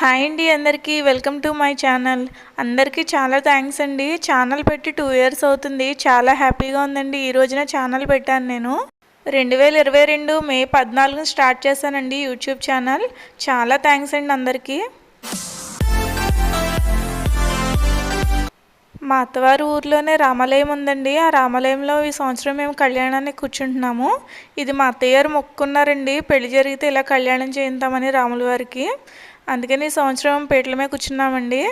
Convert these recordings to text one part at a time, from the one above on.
Hi అండి అందరికీ. Welcome to my channel. అందరికీ చాలా థ్యాంక్స్ అండి. ఛానల్ పెట్టి టూ ఇయర్స్ అవుతుంది. చాలా హ్యాపీగా ఉందండి. ఈ రోజున ఛానల్ పెట్టాను నేను. రెండు వేల ఇరవై రెండు మే పద్నాలుగున స్టార్ట్ చేశానండి యూట్యూబ్ ఛానల్. చాలా థ్యాంక్స్ అండి అందరికీ. మా అత్తవారి ఊర్లోనే రామాలయం ఉందండి. ఆ రామాలయంలో ఈ సంవత్సరం మేము కళ్యాణానికి కూర్చుంటున్నాము. ఇది మా అత్తయ్య గారు మొక్కున్నారండి పెళ్ళి జరిగితే ఇలా కళ్యాణం చేయిద్దామని రాముల వారికి అందుకని ఈ సంవత్సరం పేటల మీద కూర్చున్నామండి.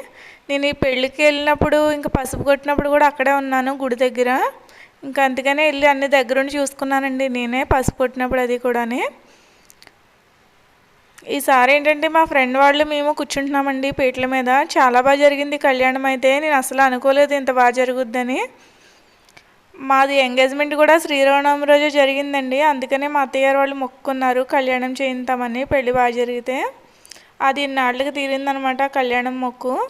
నేను ఈ పెళ్ళికి వెళ్ళినప్పుడు ఇంకా పసుపు కొట్టినప్పుడు కూడా అక్కడే ఉన్నాను గుడి దగ్గర. ఇంకా అందుకనే వెళ్ళి అన్ని దగ్గరుండి చూసుకున్నానండి. నేనే పసుపు కొట్టినప్పుడు అది కూడాని. ఈసారి ఏంటంటే మా ఫ్రెండ్ వాళ్ళు మేము కూర్చుంటున్నామండి పీటల మీద. చాలా బాగా జరిగింది కళ్యాణం అయితే. నేను అసలు అనుకోలేదు ఇంత బాగా జరుగుద్దని. మాది ఎంగేజ్మెంట్ కూడా శ్రీరామనవమి రోజు జరిగిందండి. అందుకనే మా అత్తయ్యారు వాళ్ళు మొక్కుకున్నారు కళ్యాణం చేయిస్తామని పెళ్ళి బాగా జరిగితే. అది ఇన్నాళ్ళకి తీరిందనమాట కళ్యాణం మొక్కు.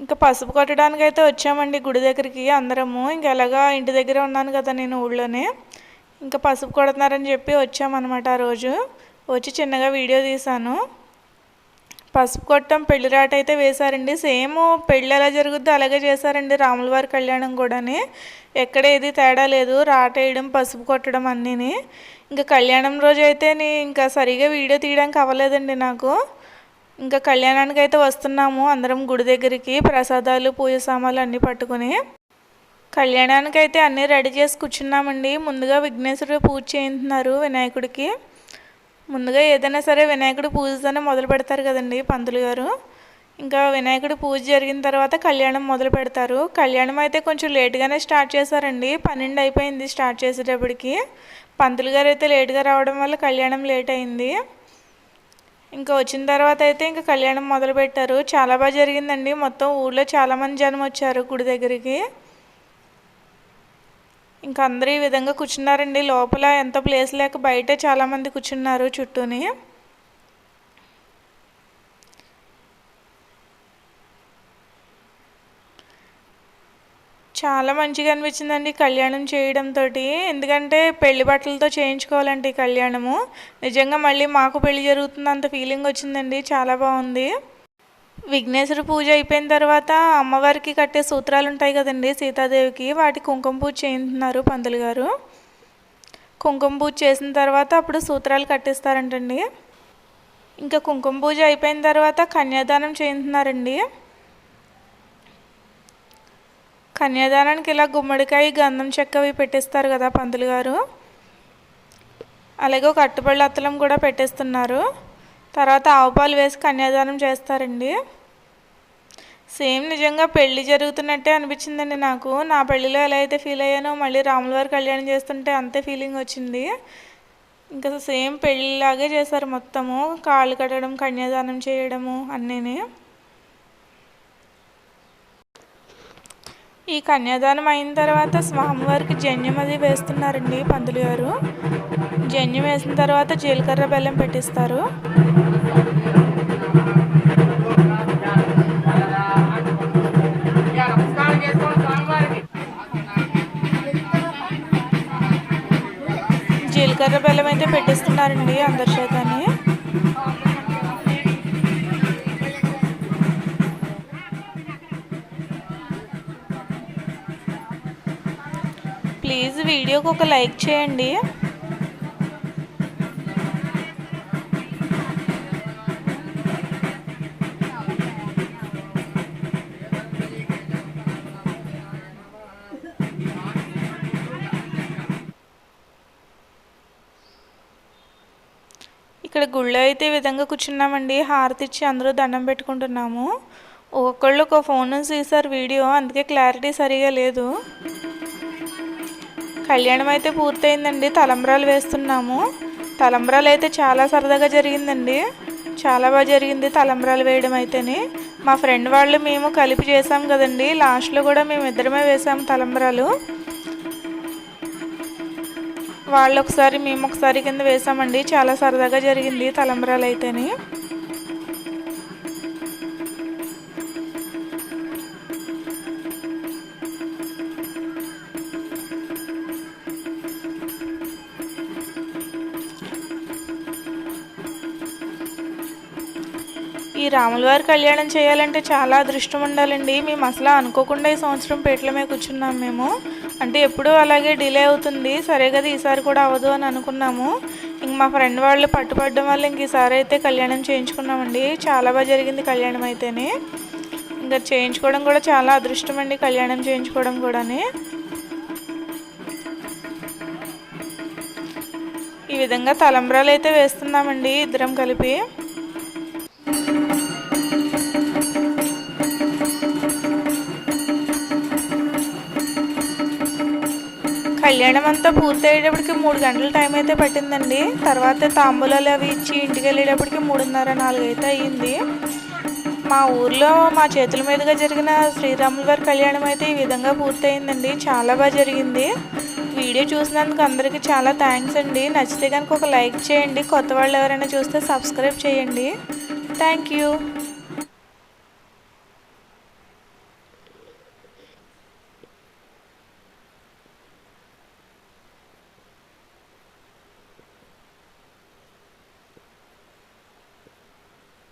ఇంకా పసుపు కొట్టడానికి అయితే వచ్చామండి గుడి దగ్గరికి అందరము. ఇంకా ఎలాగా ఇంటి దగ్గర ఉన్నాను కదా నేను ఊళ్ళోనే. ఇంకా పసుపు కొడుతున్నారని చెప్పి వచ్చామన్నమాట ఆ రోజు. వచ్చి చిన్నగా వీడియో తీశాను. పసుపు కొట్టం పెళ్ళిరాట అయితే వేశారండి. సేమ్ పెళ్ళి ఎలా జరుగుద్దో అలాగే చేశారండి రాముల వారి కళ్యాణం కూడాని. ఎక్కడ ఏది తేడా లేదు రాట వేయడం పసుపు కొట్టడం అన్నీని. ఇంకా కళ్యాణం రోజు అయితే నీ ఇంకా సరిగా వీడియో తీయడానికి అవ్వలేదండి నాకు. ఇంకా కళ్యాణానికి అయితే వస్తున్నాము అందరం గుడి దగ్గరికి ప్రసాదాలు పూజ సామాన్లు అన్నీ పట్టుకుని. కళ్యాణానికి అయితే అన్నీ రెడీ చేసి కూర్చున్నామండి. ముందుగా విఘ్నేశ్వరుడు పూజ చేయించున్నారు వినాయకుడికి. ముందుగా ఏదైనా సరే వినాయకుడి పూజతోనే మొదలు పెడతారు కదండి పంతులు గారు. ఇంకా వినాయకుడి పూజ జరిగిన తర్వాత కళ్యాణం మొదలు పెడతారు. కళ్యాణం అయితే కొంచెం లేట్గానే స్టార్ట్ చేశారండి. పన్నెండు అయిపోయింది స్టార్ట్ చేసేటప్పటికి. పంతులు గారు అయితే లేట్గా రావడం వల్ల కళ్యాణం లేట్ అయింది. ఇంకా వచ్చిన తర్వాత అయితే ఇంకా కళ్యాణం మొదలు పెట్టారు. చాలా బాగా జరిగిందండి. మొత్తం ఊళ్ళో చాలామంది జనం వచ్చారు గుడి దగ్గరికి. ఇంకా అందరూ ఈ విధంగా కూర్చున్నారండి. లోపల ఎంత ప్లేస్ లేక బయట చాలామంది కూర్చున్నారు చుట్టూని. చాలా మంచిగా అనిపించిందండి కళ్యాణం చేయడంతో ఎందుకంటే పెళ్ళి బట్టలతో చేయించుకోవాలండి ఈ కళ్యాణము. నిజంగా మళ్ళీ మాకు పెళ్ళి జరుగుతున్నంత ఫీలింగ్ వచ్చిందండి. చాలా బాగుంది. విఘ్నేశ్వర పూజ అయిపోయిన తర్వాత అమ్మవారికి కట్టే సూత్రాలు ఉంటాయి కదండి సీతాదేవికి. వాటి కుంకుమ పూజ చేయించున్నారు పంతులు గారు. కుంకుమ పూజ చేసిన తర్వాత అప్పుడు సూత్రాలు కట్టిస్తారంటండి. ఇంకా కుంకుమ పూజ అయిపోయిన తర్వాత కన్యాదానం చేయించున్నారండి కన్యాదానానికి ఇలా గుమ్మడికాయ గంధం చెక్కవి పెట్టిస్తారు కదా పంతులు గారు. అలాగే ఒక అట్టుపళ్ళు అత్తలం కూడా పెట్టేస్తున్నారు. తర్వాత ఆవుపాలు వేసి కన్యాదానం చేస్తారండి. సేమ్ నిజంగా పెళ్ళి జరుగుతున్నట్టే అనిపించిందండి నాకు. నా పెళ్ళిలో ఎలా అయితే ఫీల్ అయ్యానో మళ్ళీ రాముల వారి కళ్యాణం చేస్తుంటే అంతే ఫీలింగ్ వచ్చింది. ఇంకా సేమ్ పెళ్ళిలాగే చేశారు మొత్తము. కాళ్ళు కట్టడం కన్యాదానం చేయడము అన్నీని. ఈ కన్యాదానం అయిన తర్వాత స్వామివారికి జన్యం అది వేస్తున్నారండి పంతులు గారు. జన్యం వేసిన తర్వాత జీలకర్ర బెల్లం పెట్టిస్తారు. జీలకర్ర బెల్లం అయితే పెట్టిస్తున్నారండి అందరి చేతని. ప్లీజ్ వీడియోకి ఒక లైక్ చేయండి. ఇక్కడ గుళ్ళో అయితే ఈ విధంగా కూర్చున్నామండి. హారతి ఇచ్చి అందరూ దండం పెట్టుకుంటున్నాము. ఒక్కొక్కళ్ళు ఒక ఫోన్ నుంచి తీసారు వీడియో అందుకే క్లారిటీ సరిగా లేదు. కళ్యాణం అయితే పూర్తయిందండి. తలంబ్రాలు వేస్తున్నాము. తలంబ్రాలు అయితే చాలా సరదాగా జరిగిందండి. చాలా బాగా జరిగింది తలంబ్రాలు వేయడం అయితేనే. మా ఫ్రెండ్ వాళ్ళు మేము కలిపి చేసాం కదండి. లాస్ట్లో కూడా మేము ఇద్దరమే వేసాము తలంబ్రాలు. వాళ్ళు ఒకసారి మేము ఒకసారి కింద వేసామండి. చాలా సరదాగా జరిగింది తలంబరాలు అయితేనే ఈ రాములవారి కళ్యాణం చేయాలంటే చాలా అదృష్టం ఉండాలండి. మేము అసలు అనుకోకుండా ఈ సంవత్సరం పేట్ల మీద కూర్చున్నాం మేము. అంటే ఎప్పుడూ అలాగే డిలే అవుతుంది. సరే కదా ఈసారి కూడా అవ్వదు అని అనుకున్నాము. ఇంక మా ఫ్రెండ్ వాళ్ళు పట్టుపడడం వల్ల ఇంక ఈసారి అయితే కళ్యాణం చేయించుకున్నామండి. చాలా బాగా జరిగింది కళ్యాణం అయితేనే. ఇంకా చేయించుకోవడం కూడా చాలా అదృష్టం అండి కళ్యాణం చేయించుకోవడం కూడాని. ఈ విధంగా తలంబ్రాలు అయితే వేస్తున్నామండి ఇద్దరం కలిపి. కళ్యాణం అంతా పూర్తి అయ్యేటప్పటికి మూడు గంటల టైం అయితే పట్టిందండి. తర్వాత తాంబూలాలు అవి ఇచ్చి ఇంటికి వెళ్ళేటప్పటికి మూడున్నర నాలుగు అయితే అయ్యింది. మా ఊర్లో మా చేతుల మీదుగా జరిగిన శ్రీరాముల వారి కళ్యాణం అయితే ఈ విధంగా పూర్తయిందండి చాలా బాగా జరిగింది. వీడియో చూసినందుకు అందరికీ చాలా థ్యాంక్స్ అండి. నచ్చితే కనుక ఒక లైక్ చేయండి. కొత్త వాళ్ళు ఎవరైనా చూస్తే సబ్స్క్రైబ్ చేయండి. Thank you